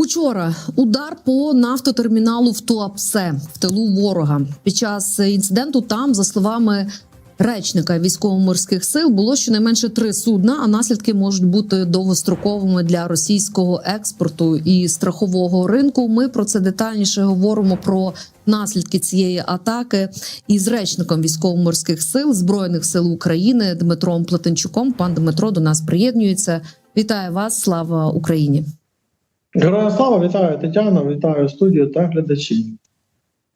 Учора удар по нафтотерміналу в Туапсе в тилу ворога. Під час інциденту там, за словами речника військово-морських сил, було щонайменше три судна, а наслідки можуть бути довгостроковими для російського експорту і страхового ринку. Ми про це детальніше говоримо про наслідки цієї атаки із речником військово-морських сил збройних сил України Дмитром Плетенчуком. Пан Дмитро до нас приєднується. Вітаю вас! Слава Україні! Героям слава, вітаю Тетяна, вітаю студію та глядачів.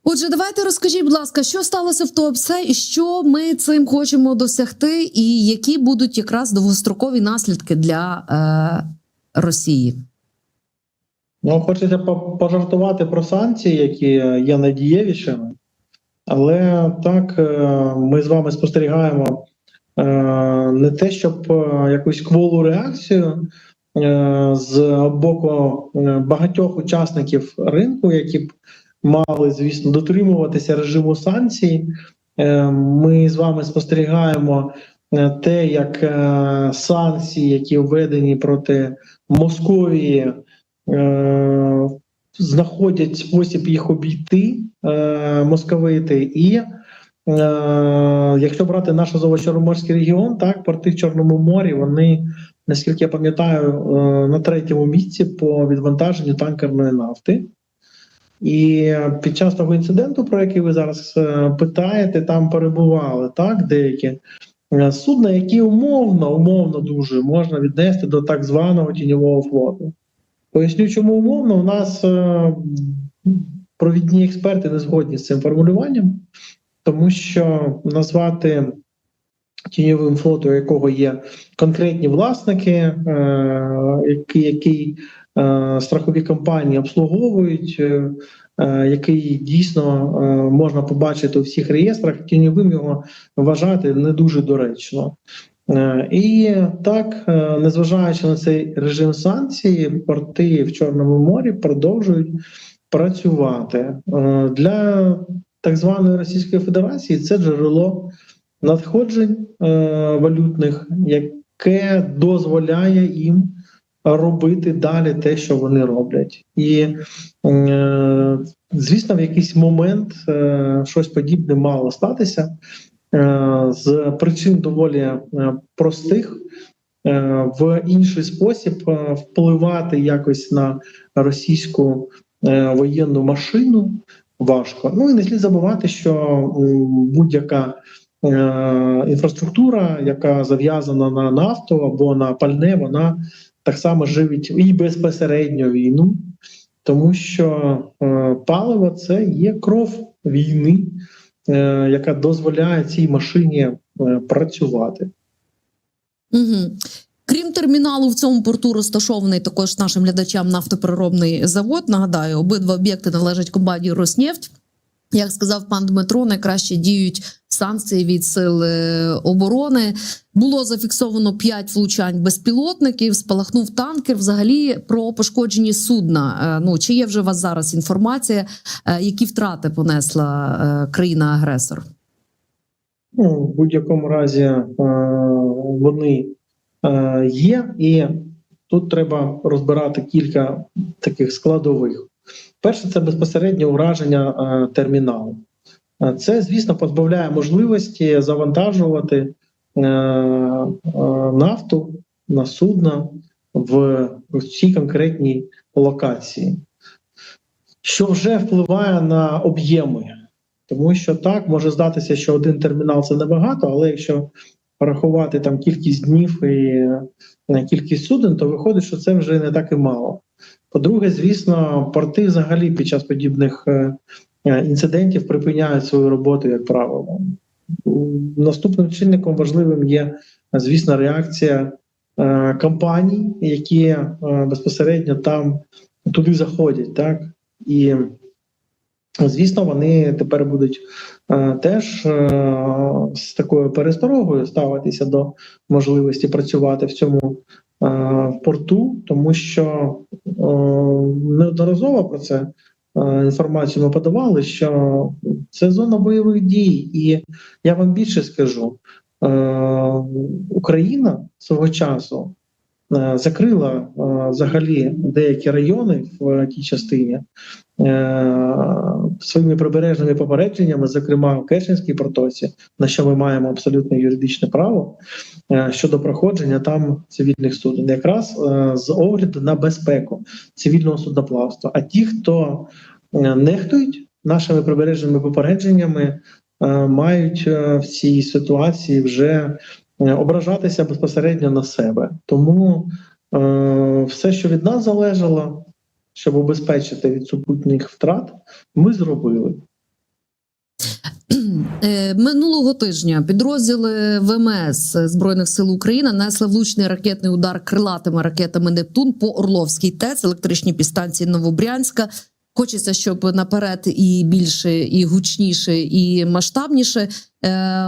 Отже, давайте розкажіть, будь ласка, що сталося в Туапсе і що ми цим хочемо досягти, і які будуть якраз довгострокові наслідки для е, Росії? Ну, хочеться по- пожартувати про санкції, які є найдієвішими, але так е, ми з вами спостерігаємо е, не те, щоб е, якусь кволу реакцію е, з боку е, багатьох учасників ринку, які б мали, звісно, дотримуватися режиму санкцій. Е, Ми з вами спостерігаємо е, те, як е, санкції, які введені проти Московії, е, знаходять спосіб їх обійти е, московити, і е, якщо брати наш Азово-Чорноморський регіон, так порти в Чорному морі, вони, наскільки я пам'ятаю, е, на третьому місці по відвантаженню танкерної нафти. І під час того інциденту, про який ви зараз е, питаєте, там перебували так деякі е, судна, які умовно, умовно дуже можна віднести до так званого тіньового флоту. Поясню, чому умовно, у нас провідні експерти не згодні з цим формулюванням, тому що назвати тіньовим флотом, у якого є конкретні власники, е, які, який е, страхові компанії обслуговують, е, е, який дійсно е, можна побачити у всіх реєстрах, тіньовим його вважати не дуже доречно. Е, І так, е, незважаючи на цей режим санкцій, порти в Чорному морі продовжують працювати Е, для так званої Російської Федерації. Це джерело надходжень е, валютних, яке дозволяє їм робити далі те, що вони роблять, і е, звісно, в якийсь момент е, щось подібне мало статися з причин доволі простих. В інший спосіб впливати якось на російську воєнну машину важко. Ну і не слід забувати, що будь-яка інфраструктура, яка зав'язана на нафту або на пальне, вона так само живить і безпосередньо війну, тому що е, паливо це є кров війни, е, яка дозволяє цій машині е, працювати. Угу. Крім терміналу, в цьому порту розташований також нашим глядачам нафтопереробний завод. Нагадаю, обидва об'єкти належать компанії Роснефть. Як сказав пан Дмитро, найкраще діють санкції від сил е, оборони. Було зафіксовано 5 влучань безпілотників, спалахнув танкер. Взагалі про пошкоджені судна. Е, Ну чи є вже у вас зараз інформація, е, які втрати понесла країна-агресор? Ну, в будь-якому разі вони є, і тут треба розбирати кілька таких складових. Перше, це безпосереднє ураження е, терміналу. Е, Це, звісно, позбавляє можливості завантажувати е, нафту на судна в, цій конкретній локації, що вже впливає на об'єми. Тому що так може здатися, що один термінал це небагато, але якщо порахувати там кількість днів і кількість суден, то виходить, що це вже не так і мало. По-друге, звісно, порти взагалі під час подібних е, е, інцидентів припиняють свою роботу, як правило. Наступним чинником важливим є, звісно, реакція е, компаній, які безпосередньо там туди заходять, так і Звісно, вони тепер будуть теж з такою пересторогою ставитися до можливості працювати в цьому е, порту, тому що неодноразово про це е, інформацію ми подавали, що це зона бойових дій, і я вам більше скажу: е, Україна свого часу е, закрила е, взагалі деякі райони в тій частині е, своїми прибережними попередженнями, зокрема в Керченській протоці, на що ми маємо абсолютно юридичне право. е, щодо проходження там цивільних суден, якраз е, з огляду на безпеку цивільного судноплавства. А ті, хто е, нехтують нашими прибережними попередженнями, е, мають е, в цій ситуації вже е, ображатися безпосередньо на себе. Тому е, все, що від нас залежало, щоб убезпечити від супутніх втрат, ми зробили. Е, Минулого тижня підрозділи ВМС Збройних сил України нанесли влучний ракетний удар крилатими ракетами Нептун по Орловській ТЕЦ, електричній підстанції Новобрянська. Хочеться, щоб наперед і більше, і гучніше, і масштабніше. Е,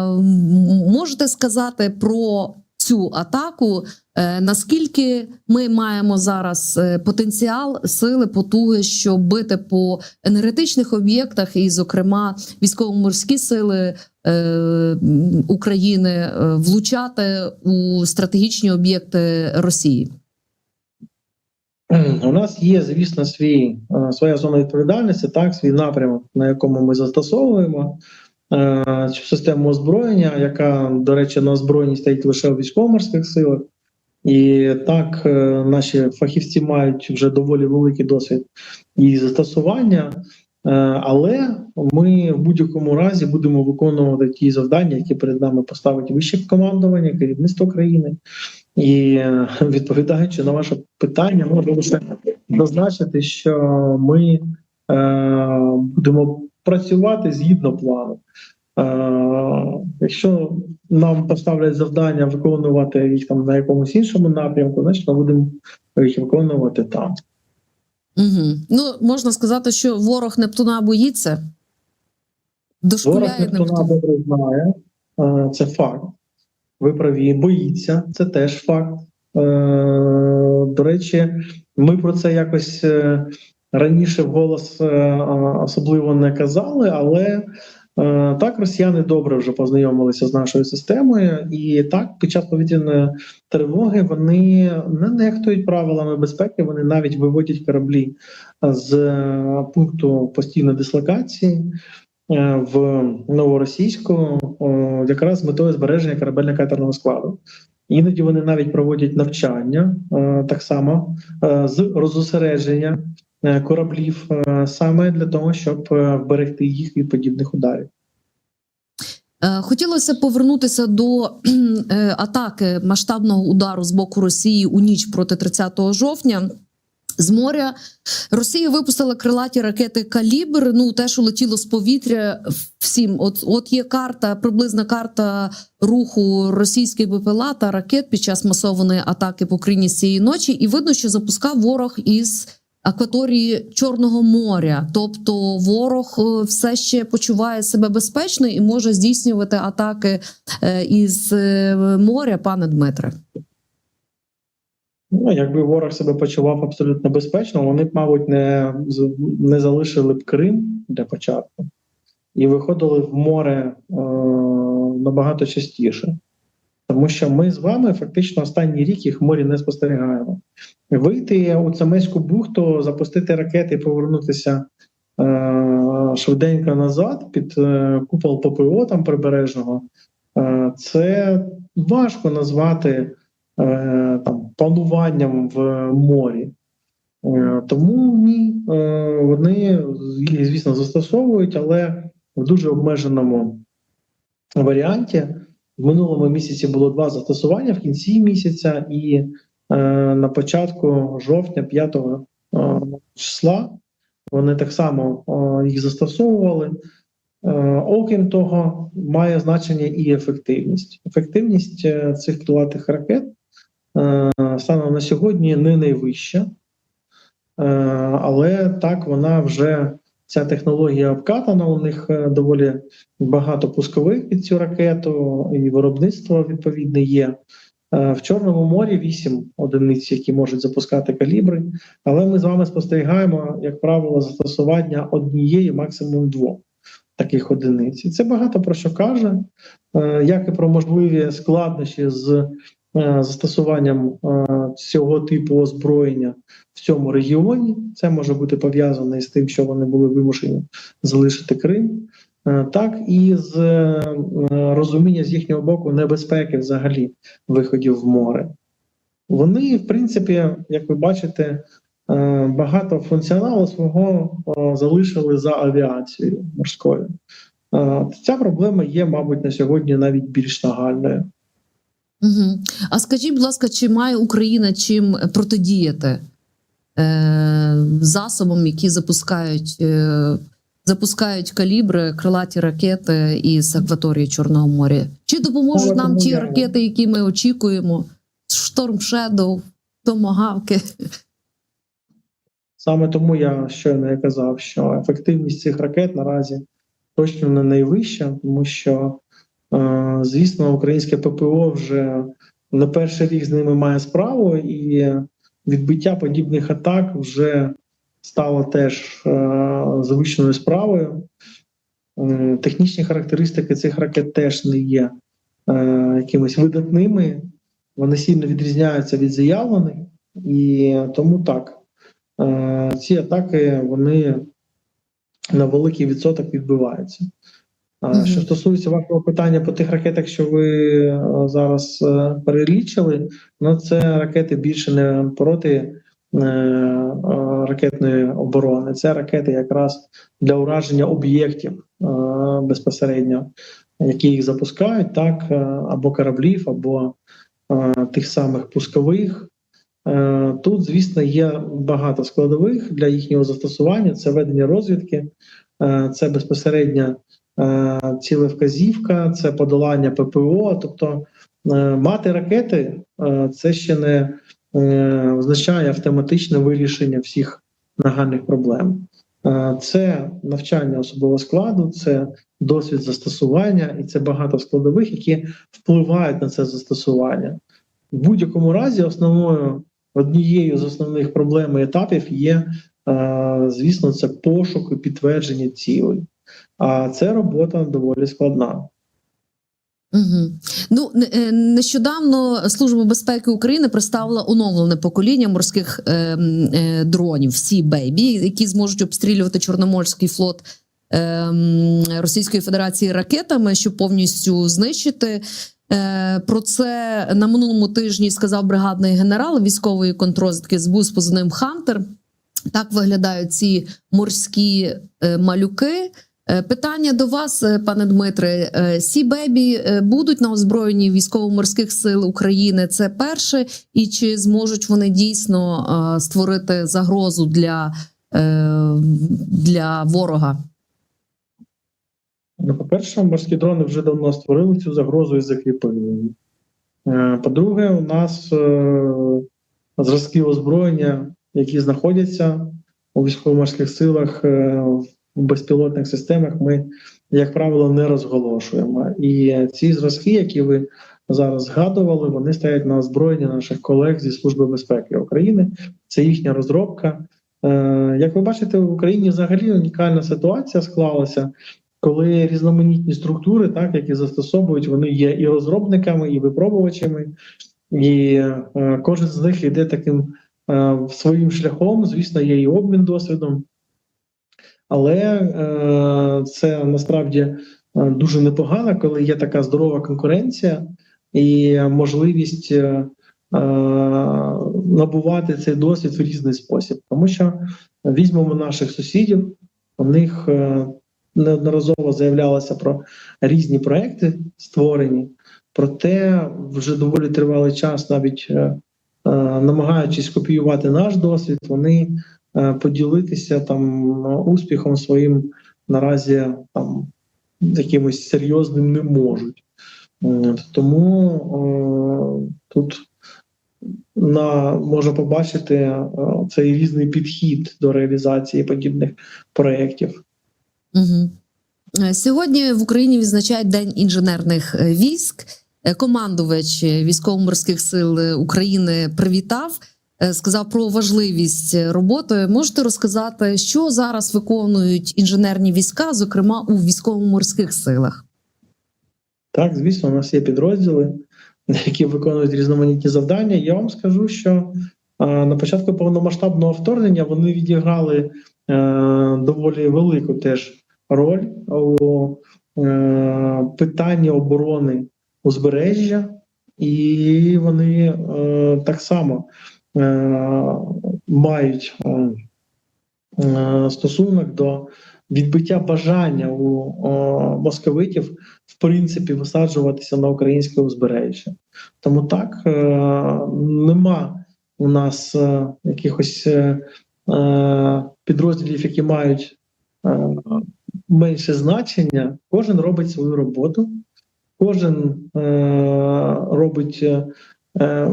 можете сказати про цю атаку? Е, наскільки ми маємо зараз е, потенціал, сили, потуги, щоб бити по енергетичних об'єктах, і, зокрема, військово-морські сили е, України влучати у стратегічні об'єкти Росії? У нас є, звісно, свій своя зона відповідальності, так, свій напрямок, на якому ми застосовуємо цю систему озброєння, яка, до речі, на озброєнні стоїть лише в військово-морських силах. І так е, наші фахівці мають вже доволі великий досвід її застосування. Е, Але ми в будь-якому разі будемо виконувати ті завдання, які перед нами поставить вище командування, керівництво країни. І е, відповідаючи на ваше питання, можу лише зазначити, що ми е, будемо працювати згідно плану. Якщо нам поставлять завдання виконувати їх там на якомусь іншому напрямку, значить ми будемо їх виконувати там. Угу. Ну можна сказати, що ворог Нептуна боїться. Ворог Дошкуляє Нептуна добре знає, це факт. Ви праві, боїться, це теж факт. Е, До речі, ми про це якось е, раніше вголос е, особливо не казали, але так росіяни добре вже познайомилися з нашою системою, і так під час повітряної тривоги вони не нехтують правилами безпеки. Вони навіть виводять кораблі з е, пункту постійної дислокації е, в новоросійську, якраз з метою збереження корабельно-катерного складу. Іноді вони навіть проводять навчання е, так само е, з розосередження е, кораблів е, саме для того, щоб е, вберегти їх від подібних ударів. Е, Хотілося повернутися до е, атаки масштабного удару з боку Росії у ніч проти 30 жовтня. З моря Росія випустила крилаті ракети Калібр. Ну те, що летіло з повітря всім. От от є карта, приблизна карта руху російських БПЛА та ракет під час масованої атаки по Україні з цієї ночі, і видно, що запускав ворог із акваторії Чорного моря. Тобто, ворог е, все ще почуває себе безпечно і може здійснювати атаки е, із е, моря, пане Дмитре. Ну, якби ворог себе почував абсолютно безпечно, вони б, мабуть, не, не залишили б Крим для початку і виходили в море е, набагато частіше. Тому що ми з вами фактично останній рік їх в морі не спостерігаємо. Вийти у Цемеську бухту, запустити ракети і повернутися е, швиденько назад під е, купол ППО там прибережного, е, це важко назвати е, там пануванням в морі. Е, Тому ні, е, вони звісно, застосовують, але в дуже обмеженому варіанті. В минулому місяці було два застосування в кінці місяця, і е, на початку жовтня, 5 е, числа, вони так само е, їх застосовували. Е, окрім того, має значення і ефективність. Ефективність е, цих крилатих ракет е, станом на сьогодні не найвища, е, але так вона вже ця технологія обкатана. У них е, доволі багато пускових під цю ракету, і виробництво відповідне є. Е, В Чорному морі вісім одиниць, які можуть запускати калібри, але ми з вами спостерігаємо, як правило, застосування однієї, максимум двох таких одиниць. І це багато про що каже, е, як і про можливі складнощі з застосуванням е, цього типу озброєння в цьому регіоні. Це може бути пов'язане з тим, що вони були вимушені залишити Крим, е, так і з е, розуміння з їхнього боку небезпеки взагалі виходів в море. Вони, в принципі, як ви бачите, е, багато функціоналу свого е, залишили за авіацією морською. Е, Ця проблема є, мабуть, на сьогодні навіть більш нагальною. Угу. А скажіть, будь ласка, чи має Україна чим протидіяти е, засобам, які запускають, е, запускають калібри, крилаті ракети із акваторії Чорного моря? Чи допоможуть Ну, нам ті я- ракети, які ми очікуємо? Шторм Шедоу, Томагавки? Саме тому я щойно казав, що ефективність цих ракет наразі точно не найвища, тому що, звісно, українське ППО вже не перший рік з ними має справу, і відбиття подібних атак вже стало теж е, звичною справою. Е, Технічні характеристики цих ракет теж не є е, якимись видатними, вони сильно відрізняються від заявлених, і тому так. Е, ці атаки вони на великий відсоток відбиваються. Мгм. Що стосується вашого питання по тих ракетах, що ви е, зараз е, перелічили, ну це ракети більше не проти ракетної оборони, це ракети якраз для ураження об'єктів безпосередньо, які їх запускають, так або кораблів, або тих самих пускових. Тут, звісно, є багато складових для їхнього застосування: це ведення розвідки, це безпосередня е, цілевказівка, це подолання ППО. Тобто е, мати ракети е, це ще не означає автоматичне вирішення всіх нагальних проблем. Це навчання особового складу, це досвід застосування, і це багато складових, які впливають на це застосування. В будь-якому разі, основною однією з основних проблем і етапів є, звісно, це пошук і підтвердження цілей. А це робота доволі складна. Угу. Ну е, нещодавно Служба безпеки України представила оновлене покоління морських е, е, дронів Сі Бейбі, які зможуть обстрілювати Чорноморський флот е, Російської Федерації ракетами, щоб повністю знищити. Е, Про це на минулому тижні сказав бригадний генерал військової контрозвідки СБУ з позивним Хантер. Так виглядають ці морські малюки. Е, Питання до вас, е, пане Дмитре. Е, Сі Бебі будуть на озброєнні військово-морських сил України. Це перше, і чи зможуть вони дійсно створити загрозу для, для ворога? Ну, по-перше, морські дрони вже давно створили цю загрозу і закріпили. По-друге, у нас зразки озброєння, які знаходяться у військово-морських силах е, в безпілотних системах, ми, як правило, не розголошуємо. І ці зразки, які ви зараз згадували, вони стоять на озброєнні наших колег зі Служби безпеки України. Це їхня розробка. Е, Як ви бачите, в Україні взагалі унікальна ситуація склалася коли різноманітні структури, так які застосовують, вони є і розробниками, і випробувачами, і е, кожен з них йде таким е, своїм шляхом. Звісно, є і обмін досвідом, але е, це насправді е, дуже непогано, коли є така здорова конкуренція і можливість. Е, е, Набувати цей досвід в різний спосіб, тому що візьмемо наших сусідів, у них е, неодноразово заявлялося про різні проекти створені, проте вже доволі тривалий час, навіть намагаючись копіювати наш досвід, вони поділитися там успіхом своїм наразі там якимось серйозним не можуть. Е, Тому е, тут на можна побачити е, цей різний підхід до реалізації подібних проєктів. Угу. Сьогодні в Україні відзначають День інженерних е, військ. Е, Командувач е, військово-морських сил е, України привітав, е, сказав про важливість е, роботи. Можете розказати, що зараз виконують інженерні війська, зокрема у військово-морських силах? Так, звісно, у нас є підрозділи які виконують різноманітні завдання. Я вам скажу, що е, на початку повномасштабного вторгнення вони відіграли е, доволі велику теж роль у е, питанні оборони узбережжя, і вони е, так само е, мають е, е, стосунок до відбиття бажання у е, московитів в принципі висаджуватися на українське узбережжя. Тому так е, нема у нас е, якихось е, е, підрозділів, які мають е, менше значення. Кожен робить свою роботу, кожен е, робить е,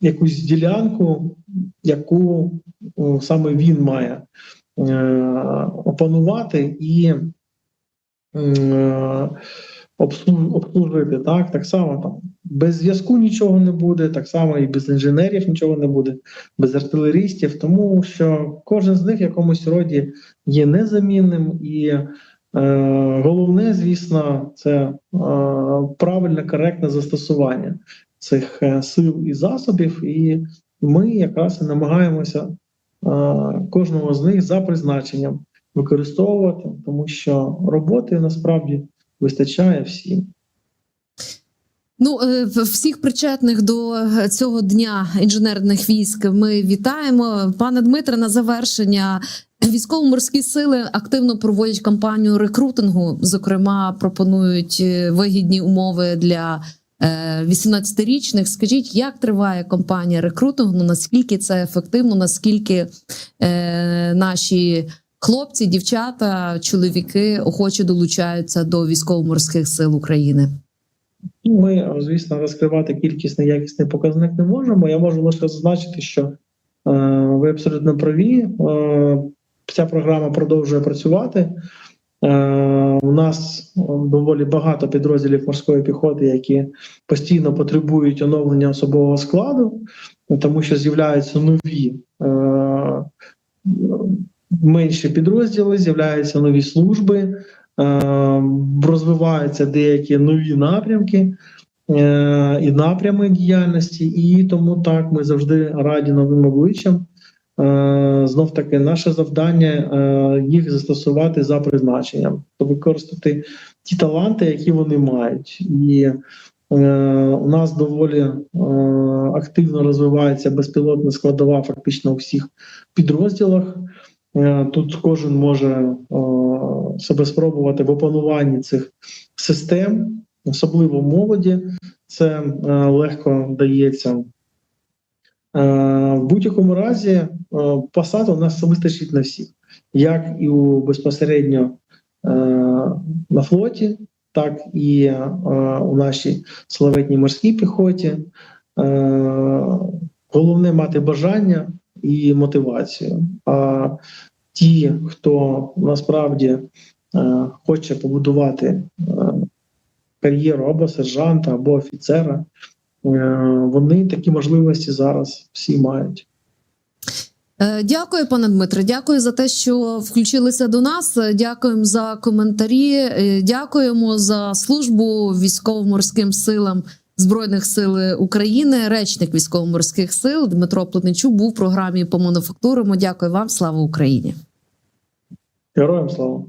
якусь ділянку, яку саме він має е, опанувати і е, обслужити. Так, так само там без зв'язку нічого не буде, так само і без інженерів нічого не буде, без артилерістів, тому що кожен з них в якомусь роді є незамінним і. Головне, звісно, це правильне, коректне застосування цих е, сил і засобів, і ми якраз і намагаємося е, кожного з них за призначенням використовувати, тому що роботи насправді вистачає всім. Ну, е, всіх причетних до цього дня інженерних військ ми вітаємо. Пане Дмитре, на завершення військово-морські сили активно проводять кампанію рекрутингу. Зокрема, пропонують вигідні умови для 18-річних. Скажіть, як триває кампанія рекрутингу? Ну, Наскільки це ефективно? Наскільки е, наші хлопці, дівчата, чоловіки охоче долучаються до військово-морських сил України? Ми, звісно, розкривати кількісний якісний показник не можемо. Я можу лише зазначити, що е, ви абсолютно праві. Е, ця програма продовжує працювати. Е, у нас е, доволі багато підрозділів морської піхоти, які постійно потребують оновлення особового складу, тому що з'являються нові е, менші підрозділи, з'являються нові служби, розвиваються деякі нові напрямки і напрями діяльності, і тому так ми завжди раді новим обличчям. Е, Знов таки, наше завдання е, їх застосувати за призначенням, тобто використати ті таланти, які вони мають. І е, у нас доволі активно розвивається безпілотна складова фактично у всіх підрозділах. Тут кожен може себе спробувати в опануванні цих систем, особливо молоді. Це легко дається. Е, В будь-якому разі е, посад у нас вистачить на всіх, як і у безпосередньо е, на флоті, так і у нашій славетній морській піхоті. Головне мати бажання і мотивацію. А ті, хто насправді хоче побудувати кар'єру або сержанта, або офіцера, вони такі можливості зараз всі мають. Е, Дякую, пане Дмитре. Дякую за те, що включилися до нас. Е, Дякуємо за коментарі. Е, Дякуємо за службу військово-морським силам Збройних сил України. Речник військово-морських сил Дмитро Плотничук був в програмі по мануфактурам. Дякую вам. Слава Україні! Героям слава!